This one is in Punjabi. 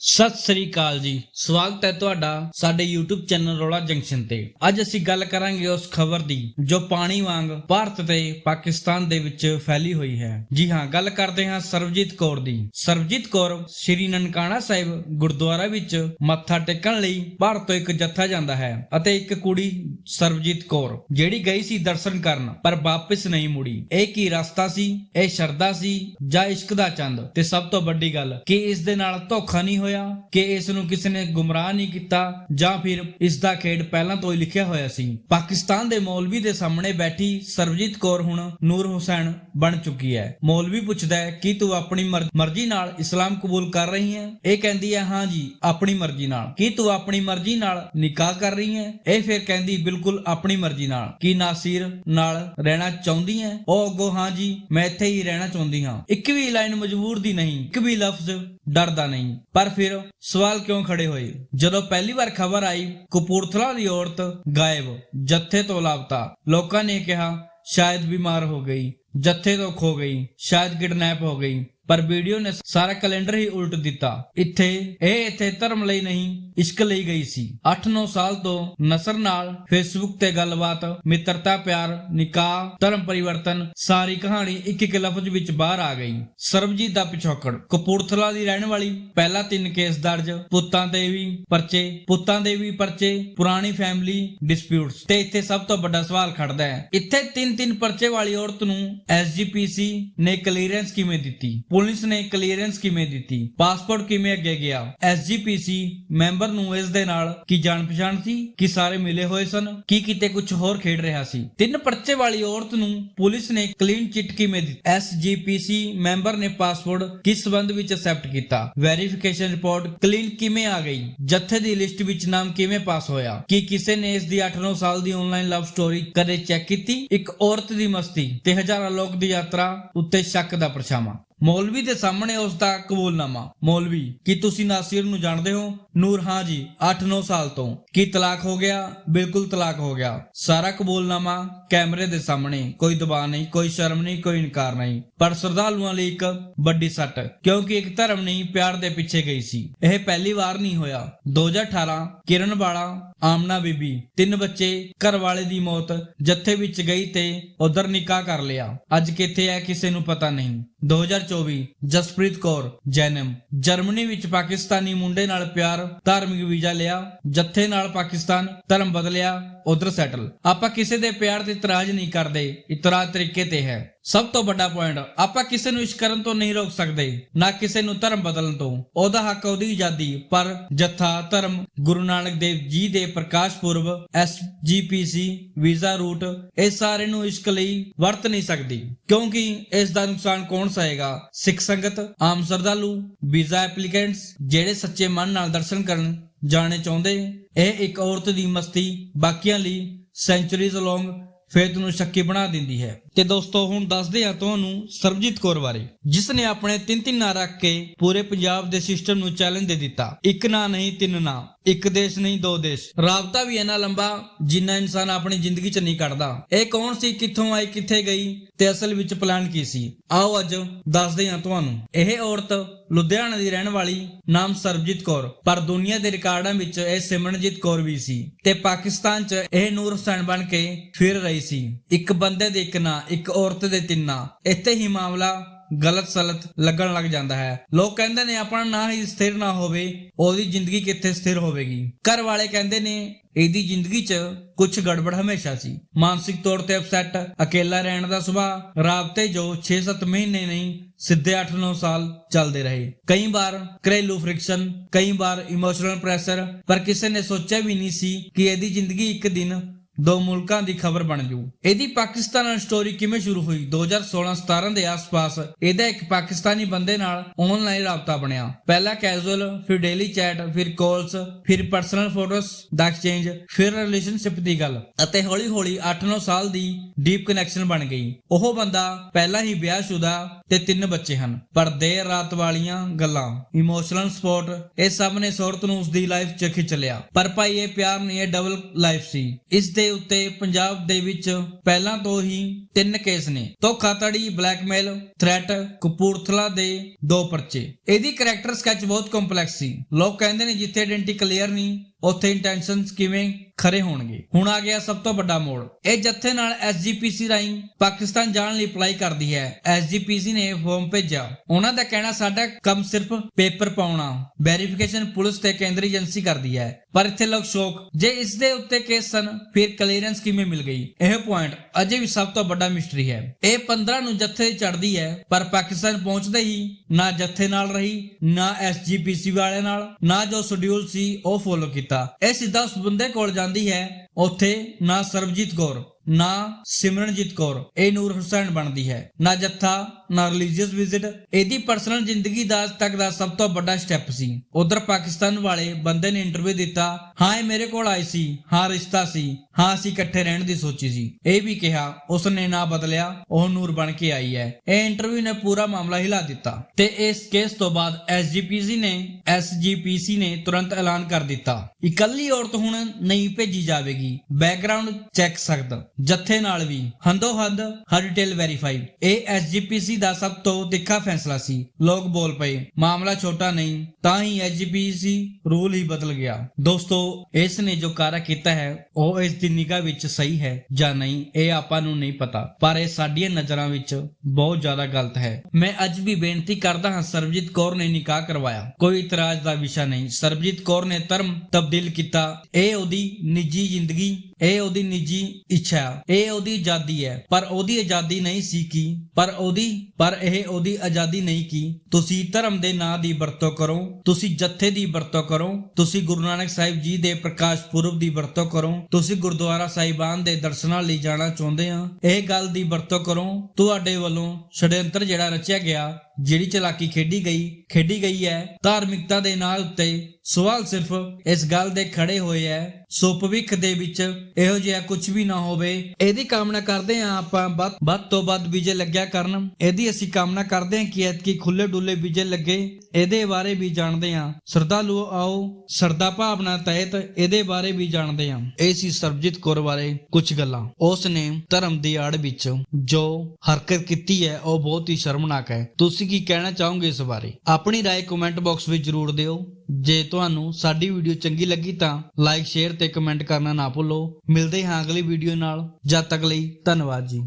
ਸਤਿ ਸ੍ਰੀ ਅਕਾਲ ਜੀ। ਸਵਾਗਤ ਹੈ ਤੁਹਾਡਾ ਸਾਡੇ YouTube ਚੈਨਲ ਰੋਲਾ ਜੰਕਸ਼ਨ ਤੇ। ਅੱਜ ਅਸੀਂ ਗੱਲ ਕਰਾਂਗੇ ਉਸ ਖਬਰ ਦੀ ਜੋ ਪਾਣੀ ਵਾਂਗ ਭਾਰਤ ਤੇ ਪਾਕਿਸਤਾਨ ਦੇ ਵਿੱਚ ਫੈਲੀ ਹੋਈ ਹੈ। ਜੀ ਹਾਂ, ਗੱਲ ਕਰਦੇ ਹਾਂ ਸਰਬਜੀਤ ਕੌਰ ਦੀ। ਸਰਬਜੀਤ ਕੌਰ ਸ਼੍ਰੀ ਨਨਕਾਣਾ ਸਾਹਿਬ ਗੁਰਦੁਆਰਾ ਵਿੱਚ ਮੱਥਾ ਟੇਕਣ ਲਈ ਭਾਰਤ ਤੋਂ ਇੱਕ ਜੱਥਾ ਜਾਂਦਾ ਹੈ ਅਤੇ ਇੱਕ ਕੁੜੀ ਸਰਬਜੀਤ ਕੌਰ, ਜਿਹੜੀ ਗਈ ਸੀ ਦਰਸ਼ਨ ਕਰਨ, ਪਰ ਵਾਪਸ ਨਹੀਂ ਮੁੜੀ। ਇਹ ਕੀ ਰਸਤਾ ਸੀ? ਇਹ ਸ਼ਰਧਾ ਸੀ ਜਾਂ ਇਸ਼ਕ ਦਾ ਚੰਦ? ਤੇ ਸਭ ਤੋਂ ਵੱਡੀ ਗੱਲ, ਕਿ ਇਸ ਦੇ ਨਾਲ ਧੋਖਾ ਨਹੀਂ ਹੋਇਆ ਕਿ ਇਸ ਨੂੰ ਕਿਸੇ ਨੇ ਗੁੰਮਰਾਹ ਨਹੀਂ ਕੀਤਾ ਜਾਂ ਫਿਰ ਇਸ ਦਾ ਖੇਡ ਪਹਿਲਾਂ ਤੋਂ ਹੀ ਲਿਖਿਆ ਹੋਇਆ ਸੀ। ਪਾਕਿਸਤਾਨ ਦੇ ਮੌਲਵੀ ਦੇ ਸਾਹਮਣੇ ਬੈਠੀ ਸਰਬਜੀਤ ਕੌਰ ਹੁਣ ਨੂਰ ਹੁਸੈਨ ਬਣ ਚੁੱਕੀ ਹੈ। ਮੌਲਵੀ ਪੁੱਛਦਾ ਹੈ, ਕਿ ਤੂੰ ਆਪਣੀ ਮਰਜ਼ੀ ਨਾਲ ਇਸਲਾਮ ਕਬੂਲ ਕਰ ਰਹੀ ਹੈ? ਇਹ ਕਹਿੰਦੀ ਹੈ, ਹਾਂ ਜੀ, ਆਪਣੀ ਮਰਜ਼ੀ ਨਾਲ। ਕੀ ਤੂੰ ਆਪਣੀ ਮਰਜ਼ੀ ਨਾਲ ਨਿਕਾਹ ਕਰ ਰਹੀ ਹੈ? ਇਹ ਫਿਰ ਕਹਿੰਦੀ, ਬਿਲਕੁਲ ਆਪਣੀ ਮਰਜ਼ੀ ਨਾਲ। ਕੀ ਨਾਸਿਰ ਨਾਲ ਰਹਿਣਾ ਚਾਹੁੰਦੀ ਹੈ? ਉਹ ਅੱਗੋਂ, ਹਾਂ ਜੀ, ਮੈਂ ਇੱਥੇ ਹੀ ਰਹਿਣਾ ਚਾਹੁੰਦੀ ਹਾਂ। ਇੱਕ ਵੀ ਲਾਈਨ ਮਜਬੂਰ ਦੀ ਨਹੀਂ, ਇੱਕ ਵੀ ਲਫ਼ਜ਼ ਡਰਦਾ ਨਹੀਂ। ਪਰ ਫਿਰ ਸਵਾਲ ਕਿਉਂ ਖੜੇ ਹੋਏ? ਜਦੋਂ ਪਹਿਲੀ ਵਾਰ ਖਬਰ ਆਈ, ਕਪੂਰਥਲਾ ਦੀ ਔਰਤ ਗਾਇਬ, ਜੱਥੇ ਤੋਂ ਲਾਪਤਾ। ਲੋਕਾਂ ਨੇ ਕਿਹਾ, ਸ਼ਾਇਦ ਬਿਮਾਰ ਹੋ ਗਈ, ਜੱਥੇ ਤੋਂ ਖੋ ਗਈ, ਸ਼ਾਇਦ ਕਿਡਨੈਪ ਹੋ ਗਈ। ਪਰ ਵੀਡੀਓ ਨੇ ਸਾਰਾ ਕੈਲੰਡਰ ਹੀ ਉਲਟ ਦਿੱਤਾ। ਇੱਥੇ, ਇਹ ਇੱਥੇ ਧਰਮ ਲਈ ਨਹੀਂ, ਇਸ਼ਕ ਲਈ ਗਈ ਸੀ। 8-9 ਸਾਲ ਤੋਂ ਨਸਰ ਨਾਲ ਫੇਸਬੁੱਕ ਤੇ ਗੱਲਬਾਤ, ਮਿੱਤਰਤਾ, ਪਿਆਰ, ਨਿਕਾਹ, ਧਰਮ ਪਰਿਵਰਤਨ, ਸਾਰੀ ਕਹਾਣੀ ਇੱਕ ਇੱਕ ਲਫ਼ਜ਼ ਵਿੱਚ ਬਾਹਰ ਆ ਗਈ। ਸਰਬਜੀਤ ਦਾ ਪਿਛੋਕੜ, ਕਪੂਰਥਲਾ ਦੀ ਰਹਿਣ ਵਾਲੀ, ਪਹਿਲਾ ਤਿੰਨ ਕੇਸ ਦਰਜ, ਪੁੱਤਾਂ ਦੇ ਵੀ ਪਰਚੇ, ਪੁੱਤਾਂ ਦੇ ਵੀ ਪਰਚੇ, ਪੁਰਾਣੀ ਫੈਮਿਲੀ ਡਿਸਪਿਊਟਸ ਤੇ ਇੱਥੇ ਸਭ ਤੋਂ ਵੱਡਾ ਸਵਾਲ ਖੜਦਾ ਹੈ। ਇੱਥੇ ਤਿੰਨ ਤਿੰਨ ਪਰਚੇ ਵਾਲੀ ਔਰਤ ਨੂੰ ਐਸਜੀਪੀਸੀ ਨੇ ਕਲੀਅਰੈਂਸ ਕਿਵੇਂ ਦਿੱਤੀ? ਪੁਲਿਸ ਨੇ ਕਲੀਅਰੈਂਸ ਕਿਵੇਂ ਦਿੱਤੀ? ਪਾਸਪੋਰਟ ਕਿਵੇਂ ਅੱਗੇ ਗਿਆ? ਐਸਜੀਪੀਸੀ ਮੈਂਬਰ ਨੂੰ ਇਸ ਦੇ ਨਾਲ ਕੀ ਜਾਣ ਪਛਾਣ ਸੀ? ਕਿ ਸਾਰੇ ਮਿਲੇ ਹੋਏ ਸਨ? ਕੀ ਕਿਤੇ ਕੁਝ ਹੋਰ ਖੇਡ ਰਿਹਾ ਸੀ? ਤਿੰਨ ਪਰਚੇ ਵਾਲੀ ਔਰਤ ਨੂੰ ਪੁਲਿਸ ਨੇ ਕਲੀਨ ਚਿੱਟ ਕਿਵੇਂ ਦਿੱਤੀ? ਐਸਜੀਪੀਸੀ ਮੈਂਬਰ ਨੇ ਪਾਸਪੋਰਟ ਕਿਸ ਸੰਬੰਧ ਵਿੱਚ ਅਸੈਪਟ ਕੀਤਾ? ਵੈਰੀਫਿਕੇਸ਼ਨ ਰਿਪੋਰਟ ਕਲੀਨ ਕਿਵੇਂ ਆ ਗਈ? ਜੱਥੇ ਦੀ ਲਿਸਟ ਵਿੱਚ ਨਾਮ ਕਿਵੇਂ ਪਾਸ ਹੋਇਆ? ਕੀ ਕਿਸੇ ਨੇ ਇਸ ਦੀ 8-9 ਸਾਲ ਦੀ ਆਨਲਾਈਨ ਲਵ ਸਟੋਰੀ ਕਦੇ ਚੈੱਕ ਕੀਤੀ? ਇੱਕ ਔਰਤ ਦੀ ਮਸਤੀ ਤੇ ਹਜ਼ਾਰਾਂ ਲੋਕ ਦੀ ਯਾਤਰਾ ਉੱਤੇ ਸ਼ੱਕ ਦਾ ਪਰਛਾਵਾਂ। ਮੌਲਵੀ ਦੇ ਸਾਹਮਣੇ ਉਸ ਦਾ ਕਬੂਲਨਾਮਾ। ਮੌਲਵੀ, ਕੀ ਤੁਸੀਂ ਨਾਸਿਰ ਨੂੰ ਜਾਣਦੇ ਹੋ? ਨੂਰ, ਹਾਂ ਜੀ 8-9 ਸਾਲ ਤੋਂ। ਕੀ ਤਲਾਕ ਹੋ ਗਿਆ? ਬਿਲਕੁਲ ਤਲਾਕ ਹੋ ਗਿਆ। ਸਾਰਾ ਕਬੂਲਨਾਮਾ ਕੈਮਰੇ ਦੇ ਸਾਹਮਣੇ। ਕੋਈ ਦਬਾਅ ਨਹੀਂ, ਕੋਈ ਸ਼ਰਮ ਨਹੀਂ, ਕੋਈ ਇਨਕਾਰ ਨਹੀਂ। ਪਰ ਸਰਦਾਲੂਆਂ ਲਈ ਇੱਕ ਵੱਡੀ ਸੱਟ, ਕਿਉਂਕਿ ਇੱਕ ਧਰਮ ਨਹੀਂ, ਪਿਆਰ ਦੇ ਪਿੱਛੇ ਗਈ ਸੀ। ਇਹ ਪਹਿਲੀ ਵਾਰ ਨਹੀਂ ਹੋਇਆ। 2018 ਕਿਰਨ ਵਾਲਾ ਆਮਨਾ ਬੀਬੀ, ਤਿੰਨ ਬੱਚੇ ਘਰ ਵਾਲੇ ਦੀ ਮੌਤ, ਜੱਥੇ ਵਿੱਚ ਗਈ ਤੇ ਉਧਰ ਨਿਕਾਹ ਕਰ ਲਿਆ। ਅੱਜ ਕਿੱਥੇ ਹੈ, ਕਿਸੇ ਨੂੰ ਪਤਾ ਨਹੀਂ। 2024 ਜਸਪ੍ਰੀਤ ਕੌਰ, ਜੈਨਮ। ਜਰਮਨੀ ਵਿੱਚ ਪਾਕਿਸਤਾਨੀ ਮੁੰਡੇ ਨਾਲ ਪਿਆਰ, ਧਾਰਮਿਕ ਵੀਜ਼ਾ ਲਿਆ। ਜੱਥੇ ਨਾਲ ਪਾਕਿਸਤਾਨ ਧਰਮ ਬਦਲਿਆ। ਉਧਰ ਸੈਟਲ ਆਪਾਂ ਕਿਸੇ ਦੇ ਪਿਆਰ ਤੇ ਇਤਰਾਜ਼ ਨਹੀਂ ਕਰਦੇ, ਇਤਰਾਜ਼ ਤਰੀਕੇ ਤੇ ਹੈ। ਸਭ ਤੋਂ ਵੱਡਾ ਪੁਆਇੰਟ ਆਪਾਂ ਕਿਸੇ ਨੂੰ ਇਸ਼ਕ ਕਰਨ ਤੋਂ ਨਹੀਂ ਰੋਕ ਸਕਦੇ, ਨਾ ਕਿਸੇ ਨੂੰ ਧਰਮ ਬਦਲਣ ਤੋਂ। ਉਹਦਾ ਹੱਕ ਉਹਦੀ ਆਜ਼ਾਦੀ, ਪਰ ਜੱਥਾ, ਧਰਮ, ਗੁਰੂ ਨਾਨਕ ਦੇਵ ਜੀ ਦੇ Prakash Purab SGPC visa route, ਇਹ ਸਾਰੇ ਨੂੰ ਇਸ਼ਕ ਲਈ ਵਰਤ ਨਹੀਂ ਸਕਦੀ। ਕਿਉਂਕਿ ਇਸ ਦਾ ਨੁਕਸਾਨ ਕੌਣ ਸਹੇਗਾ ਸਿੱਖ ਸੰਗਤ, ਆਮ ਸਰਦਾਲੂ ਵੀਜ਼ਾ ਐਪਲੀਕੈਂਟਸ ਜਿਹੜੇ ਸੱਚੇ ਮਨ ਨਾਲ ਦਰਸ਼ਨ ਕਰਨ ਜਾਣੇ ਚਾਹੁੰਦੇ ਇਹ ਇੱਕ ਔਰਤ ਦੀ ਮਸਤੀ ਬਾਕੀਆਂ ਲਈ ਸੈਂਚਰੀਜ਼ ਅਲੋਂਗ ਫੇਥ ਨੂੰ ਸ਼ੱਕੀ ਬਣਾ ਦਿੰਦੀ ਹੈ। ਤੇ ਦੋਸਤੋ, ਹੁਣ ਦੱਸਦੇ ਹਾਂ ਤੁਹਾਨੂੰ ਸਰਬਜੀਤ ਕੌਰ ਬਾਰੇ। ਜਿਸ ਨੇ ਆਪਣੇ ਤਿੰਨ ਤਿੰਨ ਨਾਂ ਰੱਖ ਕੇ ਪੂਰੇ ਪੰਜਾਬ ਦੇ ਸਿਸਟਮ ਨੂੰ ਚੈਲੰਜ ਦੇ ਦਿੱਤਾ। ਇੱਕ ਨਾਂ ਨਹੀਂ, ਤਿੰਨ ਨਾਂ। ਇੱਕ ਦੇਸ਼ ਨਹੀਂ, ਦੋ ਦੇਸ਼। ਰਾਬਤਾ ਵੀ ਇੰਨਾ ਲੰਬਾ ਜਿੰਨਾ ਇਨਸਾਨ ਆਪਣੀ ਜ਼ਿੰਦਗੀ 'ਚ ਨਹੀਂ ਕੱਢਦਾ। ਇਹ ਕੌਣ ਸੀ? ਕਿੱਥੋਂ ਆਈ, ਕਿੱਥੇ ਗਈ? ਤੇ ਅਸਲ ਵਿੱਚ ਪਲਾਨ ਕੀ ਸੀ? ਆਓ ਅੱਜ ਦੱਸਦੇ ਹਾਂ ਤੁਹਾਨੂੰ। ਇਹ ਔਰਤ ਲੁਧਿਆਣਾ ਦੀ ਰਹਿਣ ਵਾਲੀ ਨਾਮ ਸਰਬਜੀਤ ਕੌਰ। ਪਰ ਦੁਨੀਆ ਦੇ ਰਿਕਾਰਡਾਂ ਵਿੱਚ ਇਹ ਸਿਮਰਨਜੀਤ ਕੌਰ ਵੀ ਸੀ। ਤੇ ਪਾਕਿਸਤਾਨ 'ਚ ਇਹ ਨੂਰ ਹੁਸੈਨ ਬਣ ਕੇ ਫਿਰ ਰਹੀ ਸੀ। ਇੱਕ ਬੰਦੇ ਦੇ ਇੱਕ ਨਾਂ, ਇੱਕ ਔਰਤ ਦੇ ਤਿੰਨ ਨਾਂ। ਇੱਥੇ ਹੀ ਮਾਮਲਾ ਗਲਤ ਸਲਤ ਲੱਗਣ ਲੱਗ ਜਾਂਦਾ ਹੈ। ਲੋਕ ਕਹਿੰਦੇ ਨੇ ਆਪਣਾ ਨਾਂ ਹੀ ਸਥਿਰ ਨਾ ਹੋਵੇ, ਉਹਦੀ ਜ਼ਿੰਦਗੀ ਕਿੱਥੇ ਸਥਿਰ ਹੋਵੇਗੀ? ਘਰ ਵਾਲੇ ਕਹਿੰਦੇ ਨੇ, ਇਹਦੀ ਜ਼ਿੰਦਗੀ 'ਚ ਕੁਝ ਗੜਬੜ ਹਮੇਸ਼ਾ ਸੀ। ਮਾਨਸਿਕ ਤੌਰ ਤੇ ਅਪਸੈਟ ਅਕੇਲਾ ਰਹਿਣ ਦਾ ਸੁਭਾਅ, ਰਾਬਤੇ ਜੋ 6-7 ਮਹੀਨੇ ਨਹੀਂ, ਸਿੱਧੇ 8-9 ਸਾਲ ਚੱਲਦੇ ਰਹੇ। ਕਈ ਵਾਰ ਘਰੇਲੂ ਫ੍ਰਿਕਸ਼ਨ ਕਈ ਵਾਰ ਇਮੋਸ਼ਨਲ ਪ੍ਰੈਸ਼ਰ ਪਰ ਕਿਸੇ ਨੇ ਸੋਚਿਆ ਵੀ ਨਹੀਂ ਸੀ ਕਿ ਇਹਦੀ ਜ਼ਿੰਦਗੀ ਇੱਕ ਦਿਨ ਦੋ ਮੁਲਕਾਂ ਦੀ ਖਬਰ ਬਣ ਜੂ। ਇਹਦੀ ਪਾਕਿਸਤਾਨ ਨਾਲ ਸਟੋਰੀ ਕਿਵੇਂ ਸ਼ੁਰੂ ਹੋਈ? 2016-17 ਦੇ ਆਸ-ਪਾਸ ਇਹਦਾ ਇੱਕ ਪਾਕਿਸਤਾਨੀ ਬੰਦੇ ਨਾਲ ਆਨਲਾਈਨ ਰਾਬਤਾ ਬਣਿਆ। ਪਹਿਲਾ ਕੈਜੂਅਲ ਫਿਰ ਡੇਲੀ ਚੈਟ ਫਿਰ ਕਾਲਸ ਫਿਰ ਪਰਸਨਲ ਫੋਟੋਸ ਦਾ ਐਕਸਚੇਂਜ ਫਿਰ ਰਿਲੇਸ਼ਨਸ਼ਿਪ ਦੀ ਗੱਲ ਅਤੇ ਹੌਲੀ-ਹੌਲੀ 8-9 ਸਾਲ ਦੀ ਡੀਪ ਕਨੈਕਸ਼ਨ ਬਣ ਗਈ। ਉਹ ਬੰਦਾ ਪਹਿਲਾਂ ਹੀ ਵਿਆਹਸ਼ੁਦਾ ਤੇ ਤਿੰਨ ਬੱਚੇ ਹਨ। ਪਰ ਦੇਰ ਰਾਤ ਵਾਲੀਆਂ ਗੱਲਾਂ ਇਮੋਸ਼ਨਲ ਸਪੋਰਟ ਇਹ ਸਭ ਨੇ ਸੌਰਤ ਨੂੰ ਉਸ ਦੀ ਲਾਈਫ 'ਚ ਖਿੱਚ ਲਿਆ। ਪਰ ਭਾਈ, ਇਹ ਪਿਆਰ ਨਹੀਂ, ਇਹ ਡਬਲ ਲਾਈਫ ਸੀ। ਇਸ ਦੇ ਉੱਤੇ ਪੰਜਾਬ ਦੇ ਵਿੱਚ ਪਹਿਲਾਂ ਤੋਂ ਹੀ ਤਿੰਨ ਕੇਸ ਨੇ। ਧੋਖਾਧੜੀ ਬਲੈਕਮੇਲ ਥ੍ਰੈਟ ਕਪੂਰਥਲਾ ਦੇ ਦੋ ਪਰਚੇ। ਇਹਦੀ ਕੈਰੈਕਟਰ ਸਕੈਚ ਬਹੁਤ ਕੰਪਲੈਕਸ ਸੀ। ਲੋਕ ਕਹਿੰਦੇ ਨੇ ਜਿੱਥੇ ਆਇਡੈਂਟੀ ਕਲੀਅਰ ਨਹੀਂ ਉੱਥੇ ਇੰਟੈਂਸ਼ਨਸ ਕਿਵੇਂ ਖਰੇ ਹੋਣਗੇ? ਹੁਣ ਆ ਗਿਆ ਸਭ ਤੋਂ ਵੱਡਾ ਮੋੜ। ਇਹ ਜੱਥੇ ਨਾਲ ਐਸਜੀਪੀਸੀ ਰਾਹੀਂ ਪਾਕਿਸਤਾਨ ਜਾਣ ਲਈ ਅਪਲਾਈ ਕਰਦੀ ਹੈ। ਐਸਜੀਪੀਸੀ ਨੇ ਫਾਰਮ ਭੇਜਿਆ। ਉਹਨਾਂ ਦਾ ਕਹਿਣਾ, ਸਾਡਾ ਕੰਮ ਸਿਰਫ ਪੇਪਰ ਪਾਉਣਾ ਵੈਰੀਫਿਕੇਸ਼ਨ ਪੁਲਿਸ ਤੇ ਕੇਂਦਰੀ ਏਜੰਸੀ ਕਰਦੀ ਹੈ। ਪਰ ਇੱਥੇ ਲੋਕ ਸ਼ੋਕ, ਜੇ ਇਸ ਦੇ ਉੱਤੇ ਕੇਸ ਸਨ, ਫਿਰ ਕਲੀਅਰੈਂਸ ਕਿਵੇਂ ਮਿਲ ਗਈ? ਇਹ ਪੁਆਇੰਟ ਅਜੇ ਵੀ ਸਭ ਤੋਂ ਵੱਡਾ ਮਿਸਟਰੀ ਹੈ। ਇਹ 15 ਨੂੰ ਜੱਥੇ ਚੜਦੀ ਹੈ, ਪਰ ਪਾਕਿਸਤਾਨ ਪਹੁੰਚਦੇ ਹੀ ਨਾ ਜੱਥੇ ਨਾਲ ਰਹੀ, ਨਾ ਐਸਜੀਪੀਸੀ ਵਾਲਿਆਂ ਨਾਲ, ਨਾ ਜੋ ਸ਼ਡਿਊਲ ਸੀ, ਉਹ ਫੋਲੋ ਕੀਤਾ। ਇਹ ਸਿੱਧਾ ਉਸ ਬੰਦੇ ਕੋਲ ਜਾਂਦੀ ਹੈ। ਉੱਥੇ ਨਾ ਸਰਬਜੀਤ ਕੌਰ, ਨਾ ਸਿਮਰਨਜੀਤ ਕੌਰ, ਇਹ ਨੂਰ ਹੁਸੈਨ ਬਣਦੀ ਹੈ। ਨਾ ਜੱਥਾ, ਨਾ ਰਿਲੀਜੀਅਸ ਵਿਜ਼ਿਟ ਇਹਦੀ ਪਰਸਨਲ ਜ਼ਿੰਦਗੀ ਦਾ ਅੱਜ ਤੱਕ ਦਾ ਸਭ ਤੋਂ ਵੱਡਾ ਸਟੈਪ ਸੀ। ਉਧਰ ਪਾਕਿਸਤਾਨ ਵਾਲੇ ਬੰਦੇ ਨੇ ਇੰਟਰਵਿਊ ਦਿੱਤਾ, ਹਾਂ, ਇਹ ਮੇਰੇ ਕੋਲ ਆਈ ਸੀ, ਹਾਂ, ਰਿਸ਼ਤਾ ਸੀ, ਹਾਂ, ਅਸੀਂ ਇਕੱਠੇ ਰਹਿਣ ਦੀ ਸੋਚੀ ਸੀ। ਇਹ ਵੀ ਕਿਹਾ ਉਸ ਨੇ ਨਾ ਬਦਲਿਆ, ਉਹ ਨੂਰ ਬਣ ਕੇ ਆਈ ਹੈ। ਇਹ ਇੰਟਰਵਿਊ ਨੇ ਪੂਰਾ ਮਾਮਲਾ ਹਿਲਾ ਦਿੱਤਾ ਤੇ ਇਸ ਕੇਸ ਤੋਂ ਬਾਅਦ ਐਸਜੀਪੀਸੀ ਨੇ ਐਸਜੀਪੀਸੀ ਨੇ ਤੁਰੰਤ ਐਲਾਨ ਕਰ ਦਿੱਤਾ। ਇਕੱਲੀ ਔਰਤ ਹੁਣ ਨਹੀਂ ਭੇਜੀ ਜਾਵੇਗੀ। ਬੈਕਗ੍ਰਾਉਂਡ ਚੈੱਕ ਸਕਦਾ। ਜੱਥੇ ਨਾਲ ਵੀ। ਹੰਦੋ ਹੰਦ, ਹਰ ਡਿਟੇਲ ਵੈਰੀਫਾਈ ਇਹ ਐਸਜੀਪੀਸੀ ਦਾ ਸਭ ਤੋਂ ਤਿੱਖਾ ਫੈਸਲਾ ਸੀ। ਲੋਕ ਬੋਲ ਪਏ, ਮਾਮਲਾ ਛੋਟਾ ਨਹੀਂ, ਤਾਂ ਹੀ ਐਸਜੀਪੀਸੀ ਰੂਲ ਹੀ ਬਦਲ ਗਿਆ। ਦੋਸਤੋ, ਇਸ ਨੇ ਜੋ ਕਾਰਾ ਕੀਤਾ ਹੈ, ਉਹ ਇਸ ਦੀ ਨਿਗਾਹ ਵਿੱਚ ਸਹੀ ਹੈ ਜਾਂ ਨਹੀਂ, ਇਹ ਆਪਾਂ ਨੂੰ ਨਹੀਂ ਪਤਾ। ਪਰ ਇਹ ਸਾਡੀਆਂ ਨਜ਼ਰਾਂ ਵਿੱਚ ਬਹੁਤ ਜ਼ਿਆਦਾ ਗਲਤ ਹੈ। ਮੈਂ ਅੱਜ ਵੀ ਬੇਨਤੀ ਕਰਦਾ ਹਾਂ, ਸਰਬਜੀਤ ਕੌਰ ਨੇ ਨਿਕਾਹ ਕਰਵਾਇਆ। ਕੋਈ ਇਤਰਾਜ਼ ਦਾ ਵਿਸ਼ਾ ਨਹੀਂ। ਸਰਬਜੀਤ ਕੌਰ ਨੇ ਧਰਮ ਤਬਦੀਲ ਕੀਤਾ। ਇਹ ਉਹਦੀ ਨਿੱਜੀ ਜ਼ਿੰਦਗੀ lagi. ਇਹ ਉਹਦੀ ਨਿੱਜੀ ਇੱਛਾ ਇਹ ਉਹਦੀ ਆਜ਼ਾਦੀ ਹੈ। ਪਰ ਉਹਦੀ ਆਜ਼ਾਦੀ ਨਹੀਂ ਸੀ ਕੀ। ਪਰ ਉਹਦੀ, ਪਰ ਇਹ ਉਹਦੀ ਆਜ਼ਾਦੀ ਨਹੀਂ ਕੀ। ਤੁਸੀਂ ਧਰਮ ਦੇ ਨਾਂ ਦੀ ਵਰਤੋਂ ਕਰੋ। ਤੁਸੀਂ ਜੱਥੇ ਦੀ ਵਰਤੋਂ ਕਰੋ। ਤੁਸੀਂ ਗੁਰੂ ਨਾਨਕ ਸਾਹਿਬ ਜੀ ਦੇ ਪ੍ਰਕਾਸ਼ ਪੁਰਬ ਦੀ ਵਰਤੋਂ ਕਰੋ। ਤੁਸੀਂ ਗੁਰਦੁਆਰਾ ਸਾਹਿਬਾਨ ਦੇ ਦਰਸ਼ਨਾਂ ਲਈ ਜਾਣਾ ਚਾਹੁੰਦੇ ਆ। ਇਹ ਗੱਲ ਦੀ ਵਰਤੋਂ ਕਰੋ। ਤੁਹਾਡੇ ਵੱਲੋਂ ਛੜਯੰਤਰ ਜਿਹੜਾ ਰਚਿਆ ਗਿਆ, ਜਿਹੜੀ ਚਲਾਕੀ ਖੇਡੀ ਗਈ ਖੇਡੀ ਗਈ ਹੈ, ਧਾਰਮਿਕਤਾ ਦੇ ਨਾਂ ਉੱਤੇ ਸਵਾਲ ਸਿਰਫ ਇਸ ਗੱਲ ਦੇ ਖੜੇ ਹੋਏ ਹੈ। ਸੋ ਭਵਿੱਖ ਦੇ ਵਿੱਚ ਇਹੋ ਜਿਹਾ ਕੁਝ ਵੀ ਨਾ ਹੋਵੇ ਇਹਦੀ ਕਾਮਨਾ ਕਰਦੇ ਹਾਂ ਆਪਾਂ ਵੱਧ ਵੱਧ ਤੋਂ ਵੱਧ ਵੀਜ਼ੇ ਲੱਗਿਆ ਕਰਨ ਇਹਦੀ ਅਸੀਂ ਕਾਮਨਾ ਕਰਦੇ ਹਾਂ ਕਿ ਐਤਕੀ ਖੁੱਲੇ ਡੁੱਲੇ ਵੀਜ਼ੇ ਲੱਗੇ ਇਹਦੇ ਬਾਰੇ ਵੀ ਜਾਣਦੇ ਹਾਂ ਸਰਦਾਲੂ ਆਓ ਸਰਦਾ ਭਾਵਨਾ ਤਹਿਤ ਇਹਦੇ ਬਾਰੇ ਵੀ ਜਾਣਦੇ ਹਾਂ ਇਹ ਸੀ ਸਰਬਜੀਤ ਕੌਰ ਬਾਰੇ ਕੁਝ ਗੱਲਾਂ ਉਸ ਨੇ ਧਰਮ ਦੀ ਆੜ ਵਿੱਚ ਜੋ ਹਰਕਤ ਕੀਤੀ ਹੈ ਉਹ ਬਹੁਤ ਹੀ ਸ਼ਰਮਨਾਕ ਹੈ ਤੁਸੀਂ ਕੀ ਕਹਿਣਾ ਚਾਹੋਗੇ ਇਸ ਬਾਰੇ ਆਪਣੀ رائے ਕਮੈਂਟ ਬਾਕਸ ਵਿੱਚ ਜ਼ਰੂਰ ਦਿਓ ਜੇ ਤੁਹਾਨੂੰ ਸਾਡੀ ਵੀਡੀਓ ਚੰਗੀ ਲੱਗੀ ਤਾਂ ਲਾਈਕ ਸ਼ੇਅਰ ਤੇ ਕਮੈਂਟ ਕਰਨਾ ਨਾ ਭੁੱਲੋ। ਮਿਲਦੇ ਹਾਂ ਅਗਲੀ ਵੀਡੀਓ ਨਾਲ। ਜਦ ਤੱਕ ਲਈ ਧੰਨਵਾਦ ਜੀ।